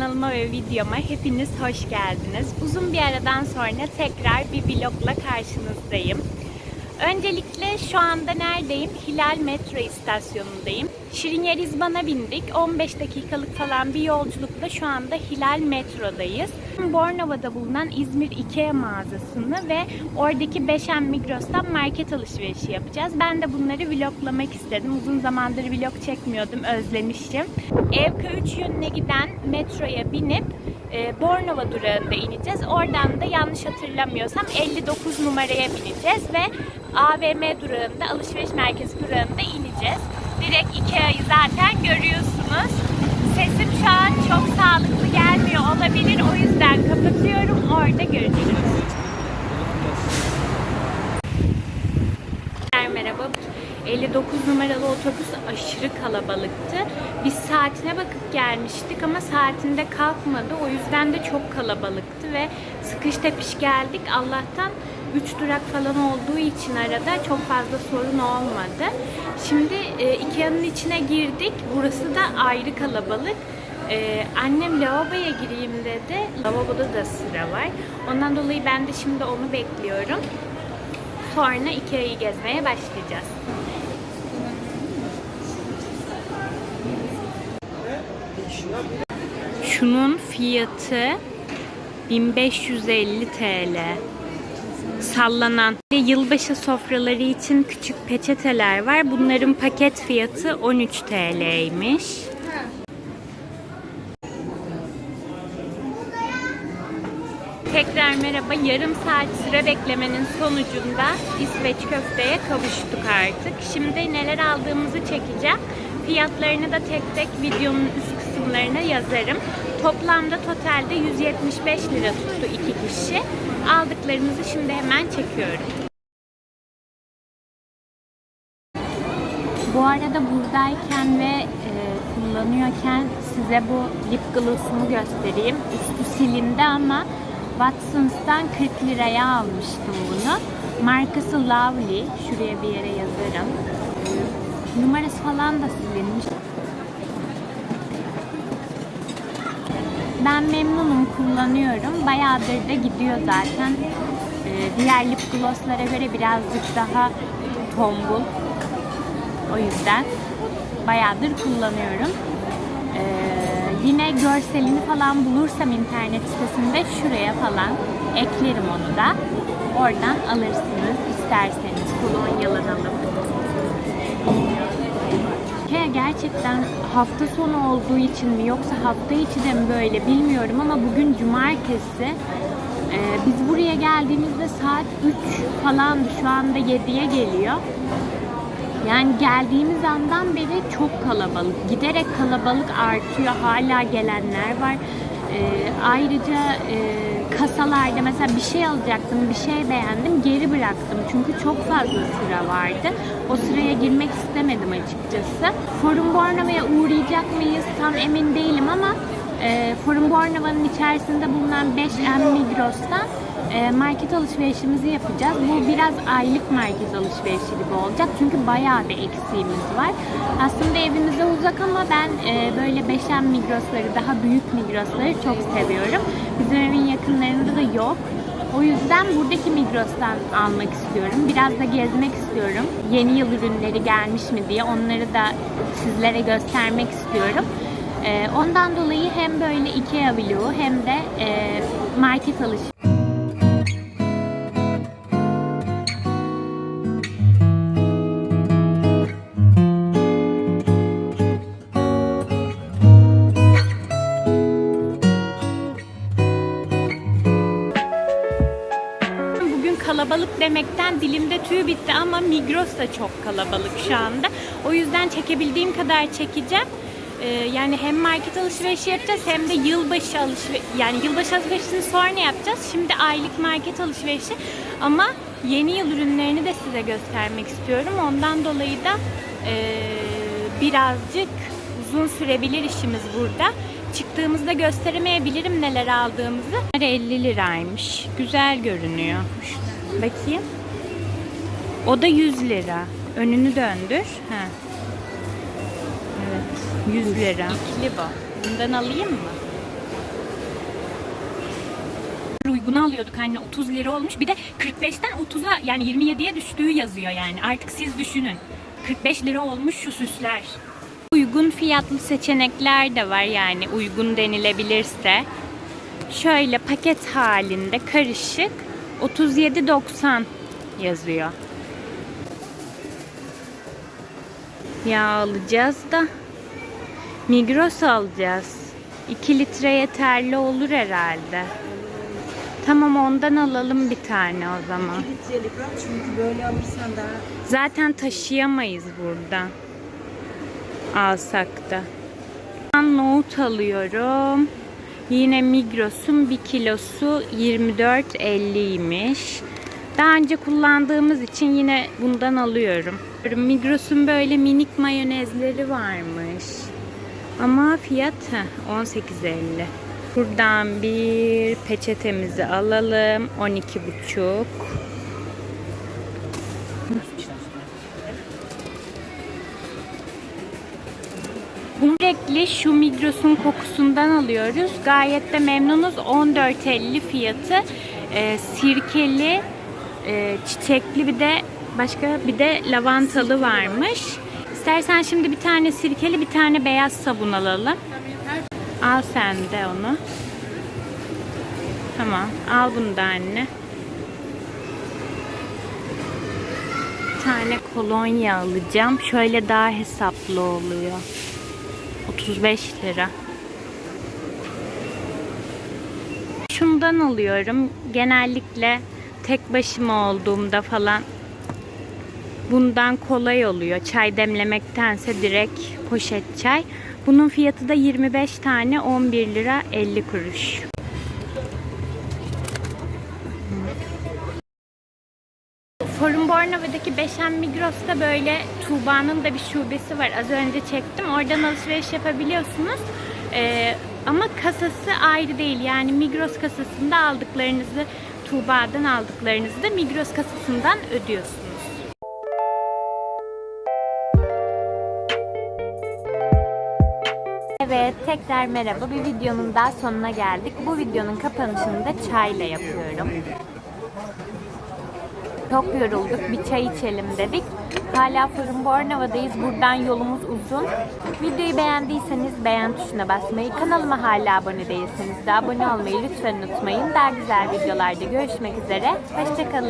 kanalıma ve videoma hepiniz hoş geldiniz. Uzun bir aradan sonra tekrar bir vlogla karşınızdayım. Öncelikle şu anda neredeyim? Hilal metro istasyonundayım. Şirinyer İzban'a bindik. 15 dakikalık falan bir yolculukla şu anda Hilal metrodayız. Bornova'da bulunan İzmir Ikea mağazasını ve oradaki Beşen Migros'tan market alışverişi yapacağız. Ben de bunları vloglamak istedim. Uzun zamandır vlog çekmiyordum, özlemişim. Evka 3 yönüne giden metroya binip e, Bornova durağında ineceğiz. Oradan da yanlış hatırlamıyorsam 59 numaraya bineceğiz ve AVM durağında, alışveriş merkezi durağında ineceğiz. Direkt Ikea'yı zaten görüyorsunuz. Sesim şu an çok sağlıklı gelmiyor olabilir. O yüzden kapatıyorum. Orada görüşürüz. Merhaba. 59 numaralı otobüs aşırı kalabalıktı. Biz saatine bakıp gelmiştik ama saatinde kalkmadı. O yüzden de çok kalabalıktı ve sıkış tepiş geldik. Allah'tan 3 durak falan olduğu için arada çok fazla sorun olmadı. Şimdi e, Ikea'nın içine girdik. Burası da ayrı kalabalık. Ee, annem lavaboya gireyim dedi. Lavaboda da sıra var. Ondan dolayı ben de şimdi onu bekliyorum. Sonra Ikea'yı gezmeye başlayacağız. Şunun fiyatı 1550 TL. Sallanan yılbaşı sofraları için küçük peçeteler var. Bunların paket fiyatı 13 TL'ymiş. Tekrar merhaba. Yarım saat sıra beklemenin sonucunda İsveç köfteye kavuştuk artık. Şimdi neler aldığımızı çekeceğim. Fiyatlarını da tek tek videonun üst kısımlarına yazarım. Toplamda totalde 175 lira tuttu iki kişi. Aldıklarımızı şimdi hemen çekiyorum. Bu arada buradayken ve e, kullanıyorken size bu lip gloss'umu göstereyim. Üstü silindi ama Watsons'tan 40 liraya almıştım bunu. Markası Lovely. Şuraya bir yere yazarım. Numarası falan da silinmiş. Ben memnunum, kullanıyorum. Bayağıdır da gidiyor zaten. Ee, diğer lip glosslara göre birazcık daha tombul. O yüzden bayağıdır kullanıyorum. Ee, yine görselini falan bulursam internet sitesinde şuraya falan eklerim onu da. Oradan alırsınız isterseniz kolonyalanalım. Ke gerçekten hafta sonu olduğu için mi yoksa hafta içi de mi böyle bilmiyorum ama bugün cumartesi. Ee, biz buraya geldiğimizde saat 3 falandı. Şu anda 7'ye geliyor. Yani geldiğimiz andan beri çok kalabalık. Giderek kalabalık artıyor. Hala gelenler var. Ee, ayrıca e, kasalarda mesela bir şey alacaktım, bir şey beğendim, geri bıraktım. Çünkü çok fazla sıra vardı. O sıraya girmek istemedim açıkçası. Forum Bornova'ya uğrayacak mıyız tam emin değilim ama e, Forum Bornova'nın içerisinde bulunan 5M Migros'tan e, market alışverişimizi yapacağız. Bu biraz aylık market alışverişi gibi olacak. Çünkü bayağı bir eksiğimiz var. Aslında evimize uzak ama ben e, böyle beşen migrosları, daha büyük migrosları çok seviyorum. Bizim evin yakınlarında da yok. O yüzden buradaki Migros'tan almak istiyorum. Biraz da gezmek istiyorum. Yeni yıl ürünleri gelmiş mi diye onları da sizlere göstermek istiyorum. E, ondan dolayı hem böyle Ikea vlogu hem de e, market alışverişi demekten dilimde tüy bitti ama Migros da çok kalabalık şu anda. O yüzden çekebildiğim kadar çekeceğim. Ee, yani hem market alışverişi yapacağız hem de yılbaşı alışveriş yani yılbaşı alışverişini sonra yapacağız. Şimdi aylık market alışverişi ama yeni yıl ürünlerini de size göstermek istiyorum. Ondan dolayı da ee, birazcık uzun sürebilir işimiz burada. Çıktığımızda gösteremeyebilirim neler aldığımızı. 50 liraymış. Güzel görünüyor. Bakayım. O da 100 lira. Önünü döndür. Ha. Evet. 100 lira. İkili bu. Bundan alayım mı? uyguna alıyorduk. Hani 30 lira olmuş. Bir de 45'ten 30'a yani 27'ye düştüğü yazıyor yani. Artık siz düşünün. 45 lira olmuş şu süsler. Uygun fiyatlı seçenekler de var yani uygun denilebilirse. Şöyle paket halinde karışık 37.90 yazıyor. Ya alacağız da Migros alacağız. 2 litre yeterli olur herhalde. Tamam ondan alalım bir tane o zaman. litrelik var çünkü böyle alırsan daha Zaten taşıyamayız buradan. Alsak da. Ben nohut alıyorum. Yine Migros'un bir kilosu 24.50'ymiş. Daha önce kullandığımız için yine bundan alıyorum. Migros'un böyle minik mayonezleri varmış. Ama fiyat heh, 18.50. Buradan bir peçetemizi alalım. 12,5. Sürekli şu Migros'un kokusundan alıyoruz. Gayet de memnunuz. 14.50 fiyatı. Ee, sirkeli, e, çiçekli bir de başka bir de lavantalı varmış. İstersen şimdi bir tane sirkeli bir tane beyaz sabun alalım. Al sen de onu. Tamam. Al bunu da anne. Bir tane kolonya alacağım. Şöyle daha hesaplı oluyor. 35 lira. Şundan alıyorum. Genellikle tek başıma olduğumda falan bundan kolay oluyor. Çay demlemektense direkt poşet çay. Bunun fiyatı da 25 tane 11 lira 50 kuruş. Forum Bornova'daki Beşen Migros'ta böyle Tuğba'nın da bir şubesi var. Az önce çektim. Oradan alışveriş yapabiliyorsunuz. Ee, ama kasası ayrı değil. Yani Migros kasasında aldıklarınızı Tuğba'dan aldıklarınızı da Migros kasasından ödüyorsunuz. Evet, tekrar merhaba. Bir videonun daha sonuna geldik. Bu videonun kapanışını da çayla yapıyorum. Çok yorulduk. Bir çay içelim dedik. Hala Fırın Bornova'dayız. Buradan yolumuz uzun. Videoyu beğendiyseniz beğen tuşuna basmayı, kanalıma hala abone değilseniz de abone olmayı lütfen unutmayın. Daha güzel videolarda görüşmek üzere. Hoşçakalın.